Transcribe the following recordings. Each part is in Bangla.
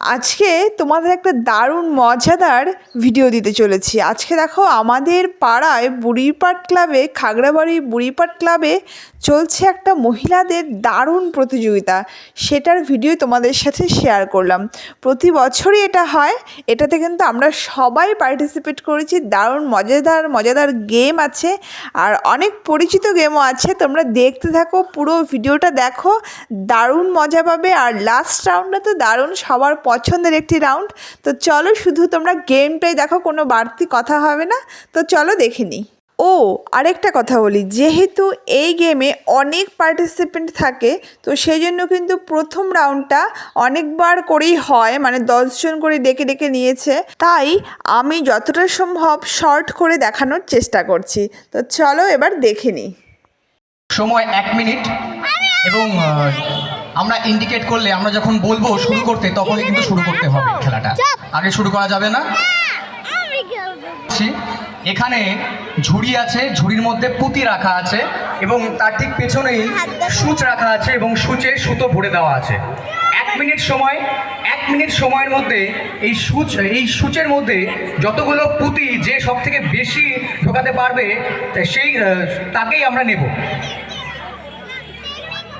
আজকে তোমাদের একটা দারুণ, মজাদার ভিডিও দিতে চলেছি। আজকে দেখো আমাদের পাড়ায় বুড়িপাট ক্লাবে খাগড়াবাড়ি বুড়িপাট ক্লাবে চলছে একটা মহিলাদের দারুণ প্রতিযোগিতা। সেটার ভিডিও তোমাদের সাথে শেয়ার করলাম। প্রতি বছরই এটা হয়। এটাতে কিন্তু আমরা সবাই পার্টিসিপেট করেছি। দারুণ, মজাদার মজাদার গেম আছে। আর অনেক পরিচিত গেমও আছে। তোমরা দেখতে থাকো, পুরো ভিডিওটা দেখো। দারুণ মজা পাবে। আর লাস্ট রাউন্ডটা তো দারুণ। সবার পছন্দের একটি রাউন্ড তো চলো শুধু তোমরা গেমটাই দেখো, কোনো বাড়তি কথা হবে না। তো চলো দেখে নিই। ও, আরেকটা কথা বলি। যেহেতু এই গেমে অনেক পার্টিসিপেন্ট থাকে, তো সেই জন্য কিন্তু প্রথম রাউন্ডটা অনেকবার করেই হয় মানে দশজন করে ডেকে ডেকে নিয়েছে। তাই আমি যতটা সম্ভব শর্ট করে দেখানোর চেষ্টা করছি। তো চলো এবার দেখে নিই। সময় এক মিনিট এবং আমরা ইন্ডিকেট করলে আমরা যখন বলব শুরু করতে তখনই কিন্তু শুরু করতে হবে খেলাটা। আগে শুরু করা যাবে না? এখানে ঝুড়ি আছে ঝুড়ির মধ্যে পুঁতি রাখা আছে এবং তার ঠিক পেছনেই সূচ রাখা আছে এবং সূচে সুতো ভরে দেওয়া আছে। এক মিনিট সময় এক মিনিট সময়ের মধ্যে এই সূচ এই সূচের মধ্যে যতগুলো পুঁতি যে সব থেকে বেশি ঢোকাতে পারবে সেই তাকেই আমরা নেব।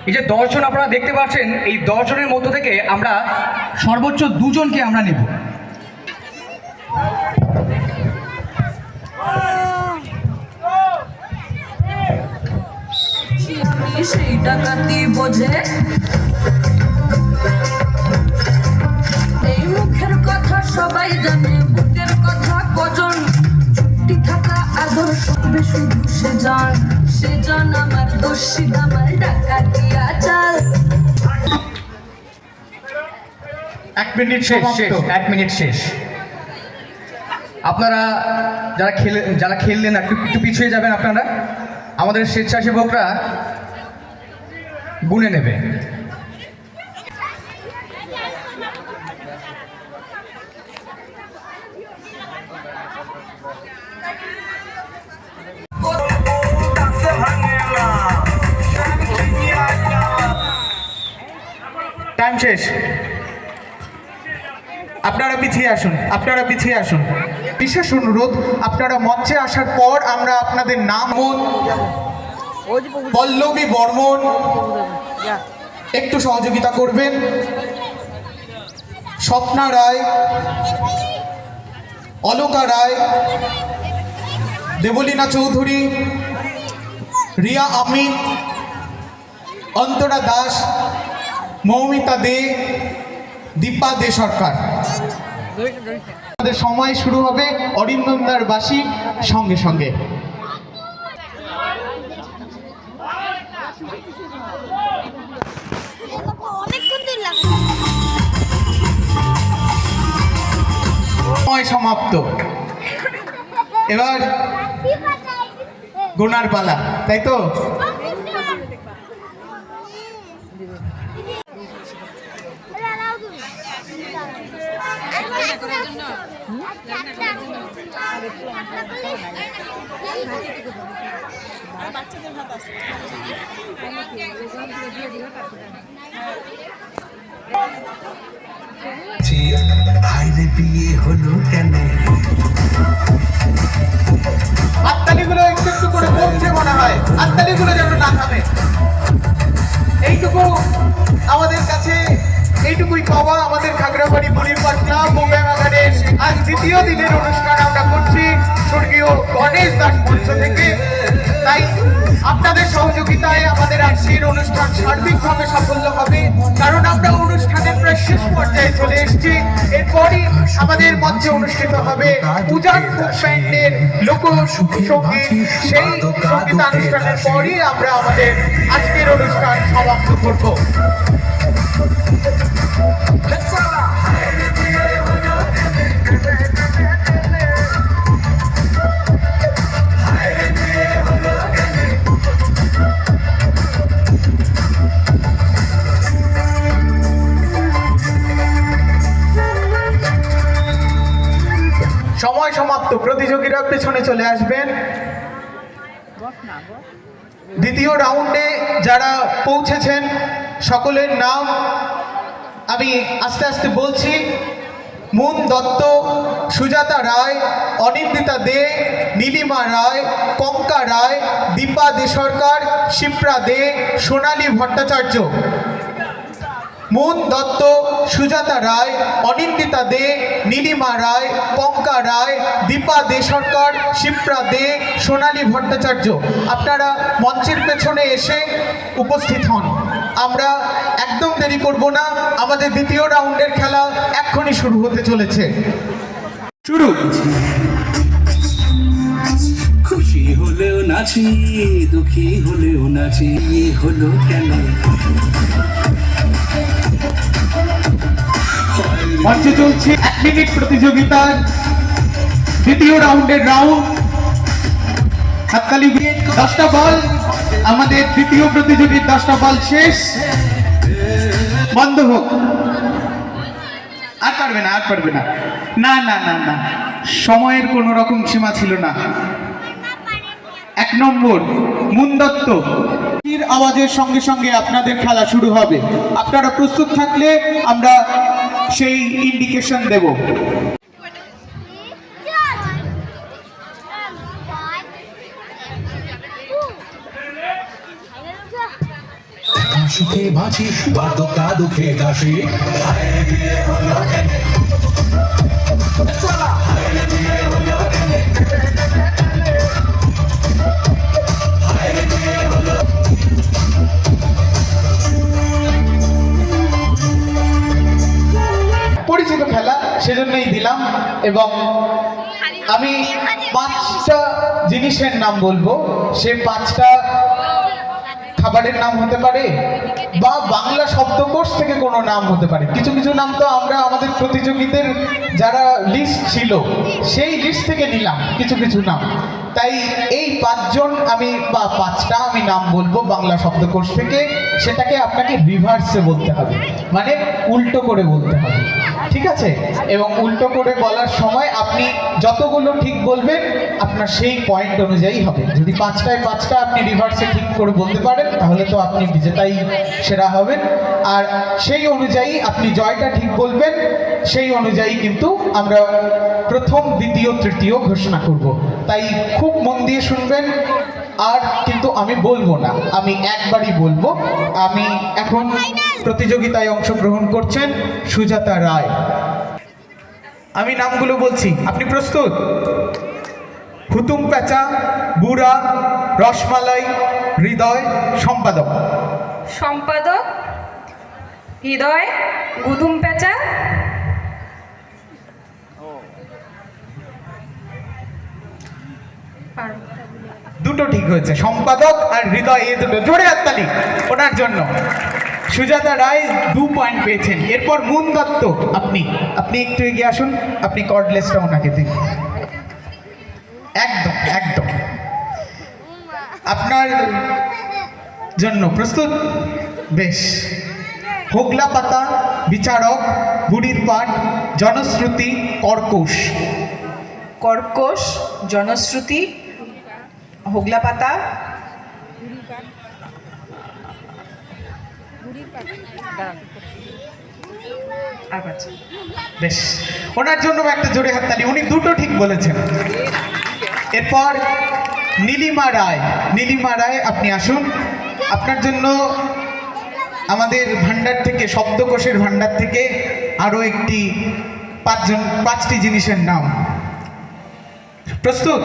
এই যে দশজন আপনারা দেখতে পাচ্ছেন, এই দশজনের মধ্য থেকে আমরা সর্বোচ্চ দুজনকে আমরা নেব। সেই ডাকাতি বোঝে এই মুখের কথা সবাই জানে, বুকের কথা কজন। চুক্তি থাকা আদর শুনবে শুধু সে জান সে জান আমার দোষী আমার ডাকাতি চাল। এক মিনিট শেষ শেষ এক মিনিট শেষ। আপনারা যারা খেলে যারা খেললেন একটু একটু পিছিয়ে যাবেন আপনারা। আমাদের স্বেচ্ছাসেবকরা গুনে নেবে। টাইম শেষ। আপনারা পিছিয়ে আসুন, আপনারা পিছিয়ে আসুন। বিশেষ অনুরোধ, আপনারা মঞ্চে আসার পর আমরা আপনাদের নাম পল্লবী বর্মন, একটু সহযোগিতা করবেন। স্বপ্না রায়, অলকা রায়, দেবলীনা চৌধুরী, রিয়া আমিন, অন্তরা দাস মৌমিতা দে, দীপা দে সরকার। আমাদের সময় শুরু হবে অরিন্দন্দার বাসী সঙ্গে সঙ্গে। সময় সমাপ্ত। এবার গোনার পালা তাই তো? হাইরে বিয়ে হলো কেন হাততালিগুলো একটু করে কমছে মনে হয়। হাততালিগুলো যেন না থামে। এইটুকু আমাদের কাছে, এইটুকুই পাওয়া আমাদের খাগড়াবাড়ি বুড়িরপাট ক্লাব বোম্বেবাগানের আজ দ্বিতীয় দিনের অনুষ্ঠান আমরা করছি স্বর্গীয় গণেশ দাস মঞ্চ থেকে। তাই আপনাদের সহযোগিতায় আমাদের আজকের অনুষ্ঠান সার্বিকভাবে সাফল্য হবে। কারণ আমরা অনুষ্ঠানের প্রায় শেষ পর্যায়ে চলে এসেছি। এরপরই আমাদের মঞ্চে অনুষ্ঠিত হবে পূজার ব্যান্ডের লোক সংগীত। সেই সঙ্গীতানুষ্ঠানের পরই আমরা আমাদের আজকের অনুষ্ঠান সমাপ্ত করব। সময় সমাপ্ত। প্রতিযোগীরা পেছনে চলে আসবেন। দ্বিতীয় রাউন্ডে যারা পৌঁছেছেন, সকলের নাম আমি আস্তে আস্তে বলছি। মুন দত্ত, সুজাতা রায়, অনিন্দিতা দে, নীলিমা রায়, কঙ্কা রায়, দীপা দে সরকার, শিপ্রা দে, সোনালী ভট্টাচার্য। মুন দত্ত, সুজাতা রায়, অনিন্দিতা দে, নীলিমা রায় কঙ্কা রায় দীপা দে সরকার শিপ্রা দে সোনালী ভট্টাচার্য। আপনারা মঞ্চের পেছনে এসে উপস্থিত হন। আমরা একদম দেরি করব না আমাদের দ্বিতীয় রাউন্ডের খেলা এক্ষুনি শুরু হতে চলেছে। শুরু। খুশি হলেও নাচি দুঃখী হলেও নাচি হলো কেন? মঞ্চে চলছে এক মিনিট প্রতিযোগিতার দ্বিতীয় রাউন্ডের রাউন্ড হাততালি দশটা বল। আমাদের তৃতীয় প্রতিযোগীর দশটা বল শেষ। বন্ধ হোক। আর পারবে না, আর পারবে না। না না না না। সময়ের কোনো রকম সীমা ছিল না। এক নম্বর, মুনদত্ত। তীর আওয়াজের সঙ্গে সঙ্গে আপনাদের খেলা শুরু হবে। আপনারা প্রস্তুত থাকলে আমরা সেই ইন্ডিকেশন দেব। সুখে বাঁচি বা দোকা দুঃখে দাসি। পরিচিত খেলা সেজন্যই দিলাম এবং আমি পাঁচটা জিনিসের নাম বলব। সে পাঁচটা খাবারের নাম হতে পারে বা বাংলা শব্দকোষ থেকে কোনো নাম হতে পারে। কিছু কিছু নাম তো আমরা আমাদের প্রতিযোগীদের যারা লিস্ট ছিল, সেই লিস্ট থেকে নিলাম কিছু কিছু নাম। তাই এই পাঁচজন আমি বা পাঁচটা আমি নাম বলব বাংলা শব্দকোষ থেকে। সেটাকে আপনাকে রিভার্সে বলতে হবে। মানে উল্টো করে বলতে হবে। ঠিক আছে? এবং উল্টো করে বলার সময় আপনি যতগুলো ঠিক বলবেন, আপনার সেই পয়েন্ট অনুযায়ী হবে। যদি পাঁচটায় পাঁচটা আপনি রিভার্সে ঠিক করে বলতে পারেন তাহলে তো আপনি বিজেতাই সেরা হবেন। আর সেই অনুযায়ী আপনি জয়টা ঠিক বলবেন, সেই অনুযায়ী কিন্তু আমরা প্রথম, দ্বিতীয়, তৃতীয় ঘোষণা করব। তাই খুব মন দিয়ে শুনবেন। আর কিন্তু আমি বলব না, আমি একবারই বলব, আমি এখন প্রতিযোগিতায় অংশগ্রহণ করছেন সুজাতা রায়। আমি নামগুলো বলছি, আপনি প্রস্তুত? হুতুম প্যাঁচা, বুড়া, রসমালাই হৃদয় সম্পাদক। সম্পাদক হৃদয় গুদুম পেঁচা। দুটো ঠিক হয়েছে সম্পাদক আর হৃদয় এই দুটো। জোরে হাততালি ওনার জন্য। সুজাতা রায় দু পয়েন্ট পেয়েছেন। এরপর মুন দত্ত আপনি আপনি একটু এগিয়ে আসুন আপনি কর্ডলেসটা ওনাকে দিন। একদম একদম। জন্য প্রস্তুত? বেশ। হোগলা পাতা বিচারক বুড়ির পাঠ জনশ্রুতি কর্কশ। কর্কশ জনশ্রুতি হোগলা পাতা। বেশ। ওনার জন্য একটা জোরে হাততালি। উনি দুটো ঠিক বলেছেন। এরপর নীলিমা রায়। নীলিমা রায় আপনি আসুন। আপনার জন্য আমাদের ভান্ডার থেকে শব্দকোষের ভান্ডার থেকে আরও একটি পাঁচজন পাঁচটি জিনিসের নাম। প্রস্তুত?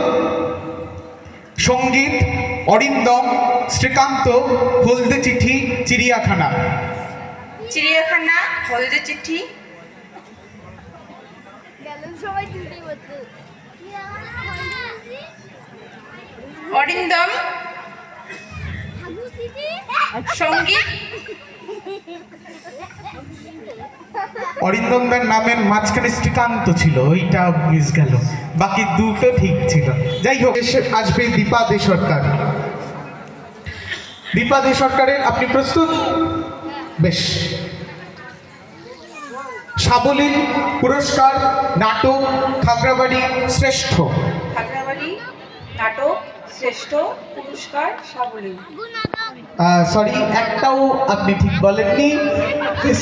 সংগীত অরিন্দম শ্রীকান্ত হলদে চিঠি চিড়িয়াখানা। চিড়িয়াখানা হলদে চিঠি সবাই তুলতেই পারতো অরিন্দম সংগীত। অরিন্দমদার নামের মাঝখানে শ্রীকান্ত ছিল ওইটা মিস গেল। বাকি দুটো ঠিক ছিল। যাই হোক আসবে দীপা দে সরকার। দীপা দে সরকারের আপনি প্রস্তুত? বেশ। সাবলীল পুরস্কার নাটক খাগড়াবাড়ি শ্রেষ্ঠ। খাগড়াবাড়ি নাটক শ্রেষ্ঠ পুরস্কার সাবলীল। সরি একটাও আপনি ঠিক বলেননি।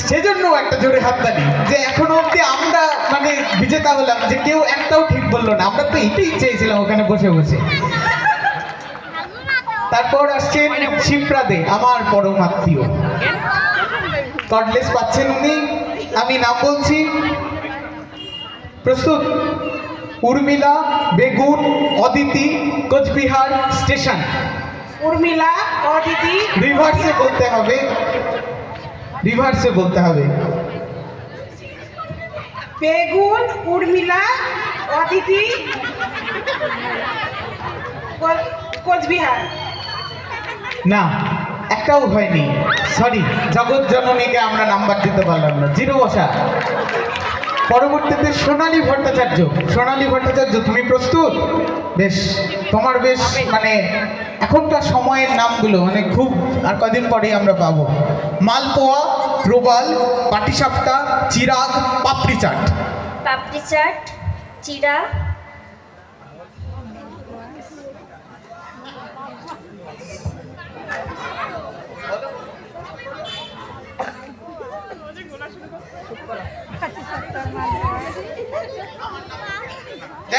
সেজন্য একটা জোরে হাততালি, যে এখনও অব্দি আমরা মানে বিজেতা হলাম, যে কেউ একটাও ঠিক বলল না। আমরা তো এটাই চেয়েছিলাম ওখানে বসে বসে। তারপর আসছেন শিপ্রাদে আমার পরম আত্মীয়। কর্ডলেস পাচ্ছেন উনি। আমি নাম বলছি। প্রস্তুত। উর্মিলা বেগুন অদিতি কোচবিহার স্টেশন। উর্মিলা অদিতি। রিভার্সে বলতে হবে। রিভার্সে বলতে হবে। বেগুন উর্মিলা অদিতি। কোচবিহার। না একটাও হয়নি সরি জগৎ জননীকে আমরা নাম্বার দিতে পারলাম না। জিরো বসা। পরবর্তীতে সোনালী ভট্টাচার্য। সোনালী ভট্টাচার্য, তুমি প্রস্তুত? বেশ, তোমার বেশ মানে এখনকার সময়ের নামগুলো মানে খুব, আর কদিন পরেই আমরা পাবো। মালপোয়া, প্রবাল, পাটিসাপটা, চিরাগ, পাপড়ি চাট। পাপড়ি চাট, চিরা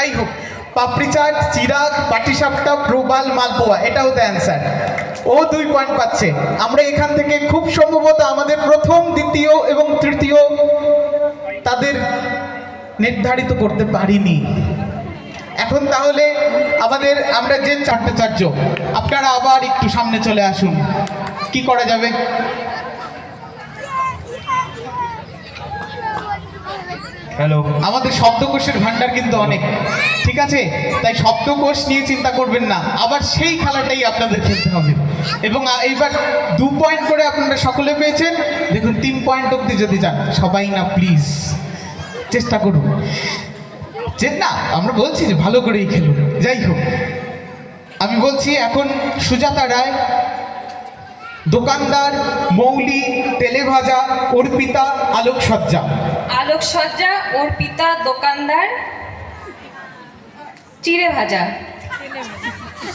যাই হোক পাপড়ি চাট, চিরাগ, পাটিসাপটা, প্রবাল, মালপোয়া এটা হতো অ্যান্সার ও দুই পয়েন্ট পাচ্ছে। আমরা এখান থেকে খুব সম্ভবত আমাদের প্রথম, দ্বিতীয় এবং তৃতীয় তাদের নির্ধারিত করতে পারিনি। এখন তাহলে আমাদের, আমরা যে চারটে চার্য আপনারা আবার একটু সামনে চলে আসুন। কি করা যাবে? হ্যালো আমাদের শব্দকোষের ভান্ডার কিন্তু অনেক, ঠিক আছে? তাই শব্দকোষ নিয়ে চিন্তা করবেন না, আবার সেই খেলাটাই আপনাদের খেলতে হবে। এবং এইবার দু পয়েন্ট করে আপনারা সকলে পেয়েছেন। দেখুন, তিন পয়েন্ট অবধি যদি যান, সবাই না প্লিজ চেষ্টা করুন। না, আমরা বলছি যে ভালো করেই খেলুন। যাই হোক, আমি বলছি এখন সুজাতা রায় দোকানদার মৌলি তেলেভাজা অর্পিতা আলোকসজ্জা। আলোকসজ্জা ওর পিতা দোকানদার চিড়ে ভাজা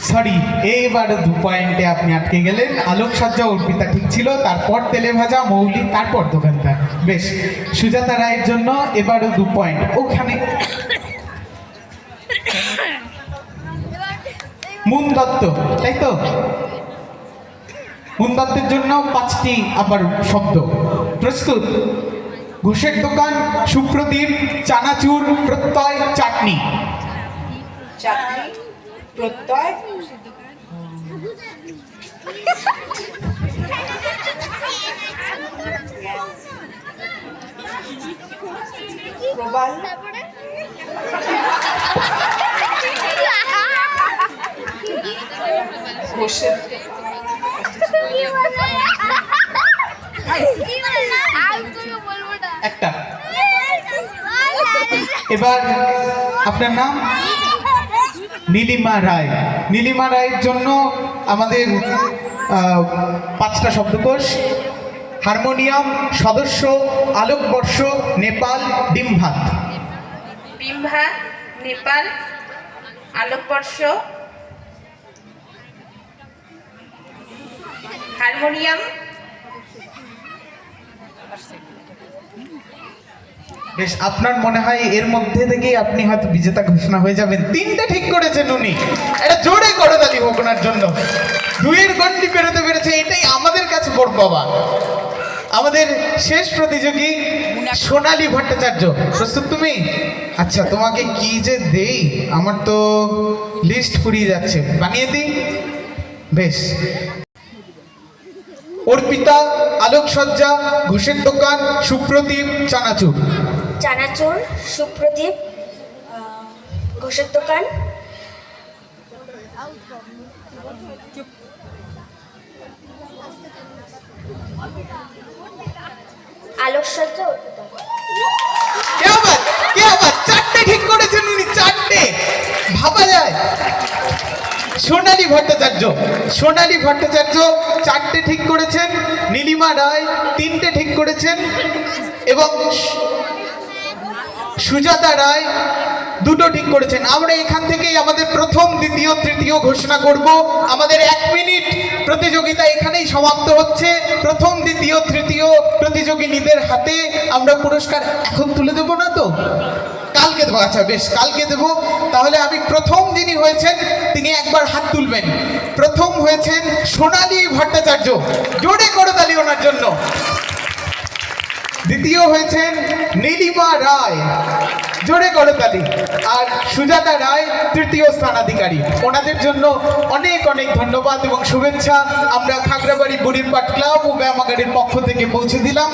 সরি এইবার দু পয়েন্টে আপনি আটকে গেলেন। আলোকসজ্জা অর্পিতা ঠিক ছিল তারপর তেলে ভাজা মৌলি তারপর দোকানদার। বেশ সুজাতা রায়ের জন্য এবারও দু পয়েন্ট। ওখানে মুন দত্ত তাই তো? মুন জন্য পাঁচটি আবার শব্দ। প্রস্তুত। ঘুষের দোকান সুপ্রদীপ চানাচুর প্রত্যয় চাটনি। প্রত্যয় একটা এবার আপনার নাম? নীলিমা রায়। নীলিমা রায়ের জন্য আমাদের পাঁচটা শব্দকোষ। হারমোনিয়াম, সদস্য, আলোকবর্ষ, নেপাল ডিম ভাত নেপাল, আলোকবর্ষ। হারমোনিয়াম বেশ আপনার মনে হয় এর মধ্যে থেকেই আপনি হয়তো বিজেতা ঘোষণা হয়ে যাবেন। তিনটে ঠিক করেছেন উনি। এটা জোরে করতালি হোক ওনার জন্য। দুইয়ের গন্ডি পেরোতে পেরেছে এটাই আমাদের কাছে বড় পাওয়া। আমাদের শেষ প্রতিযোগী সোনালী ভট্টাচার্য। প্রস্তুত তুমি? আচ্ছা তোমাকে কি যে দেই আমার তো লিস্ট ফুরিয়ে যাচ্ছে। বানিয়ে দিই? বেশ। অর্পিতা আলোকসজ্জা ঘোষের দোকান সুপ্রদীপ চানাচুর। চানাচুর, সুপ্রদীপ ঘোষের দোকান। আলোকসজ্জা চারটে ঠিক করেছেন উনি, চারটে। ভাবা যায়। সোনালী ভট্টাচার্য সোনালী ভট্টাচার্য চারটে ঠিক করেছেন, নীলিমা রায় তিনটে ঠিক করেছেন, এবং সুজাতা রায় দুটো ঠিক করেছেন। আমরা এখান থেকেই আমাদের প্রথম, দ্বিতীয়, তৃতীয় ঘোষণা করব। আমাদের এক মিনিট প্রতিযোগিতা এখানেই সমাপ্ত হচ্ছে। প্রথম, দ্বিতীয়, তৃতীয় প্রতিযোগিনীদের হাতে আমরা পুরস্কার এখন তুলে দেবো না তো? কালকে দেবো আচ্ছা বেশ, কালকে দেবো। তাহলে আমি প্রথম যিনি হয়েছেন, তিনি একবার হাত তুলবেন। প্রথম হয়েছেন সোনালী ভট্টাচার্য। জোরে করে তালি ওনার জন্য। দ্বিতীয় হয়েছেন নীলিমা রায়। জোরে করতালি আর সুজাতা রায় তৃতীয় স্থানাধিকারী। ওনাদের জন্য অনেক অনেক ধন্যবাদ এবং শুভেচ্ছা। আমরা খাগড়াবাড়ি বুড়ির পাট ক্লাব ও ব্যায়ামাগারের পক্ষ থেকে পৌঁছে দিলাম।